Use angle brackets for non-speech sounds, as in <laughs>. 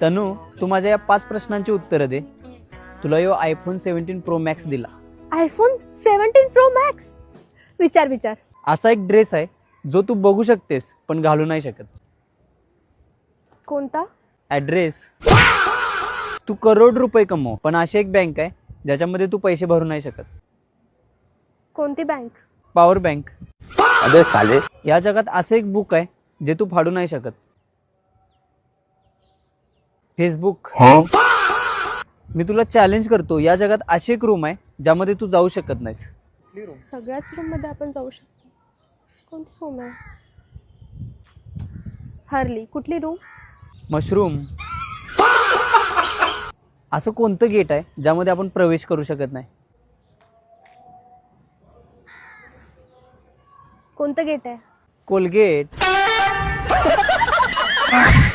तनू तू माझ्या या पाच प्रश्नांची उत्तरं दे. तुला यो आयफोन सेव्हन्टीन प्रो मॅक्स दिला. आयफोन सेव्हन्टीन प्रो मॅक्स विचार विचार. असा एक ड्रेस आहे जो तू बघू शकतेस पण घालू नाही शकत. कोणता? ॲड्रेस तू करोड रुपये कमव पण अशी एक बँक आहे ज्याच्यामध्ये तू पैसे भरू नाही शकत. कोणती बँक पॉवर बँक अबे साले. या जगात असं एक बुक आहे जे तू फाडू नाही शकत. फेसबुक मी तुला चॅलेंज करतो या जगात अशी एक रूम आहे ज्यामध्ये तू जाऊ शकत नाहीस. सगळ्याच रूममध्ये आपण जाऊ शकतो. कोणती रूम आहे? हरली कुठली रूम मशरूम असं कोणतं गेट आहे ज्यामध्ये आपण प्रवेश करू शकत नाही? कोणतं गेट आहे? कोलगेट <laughs>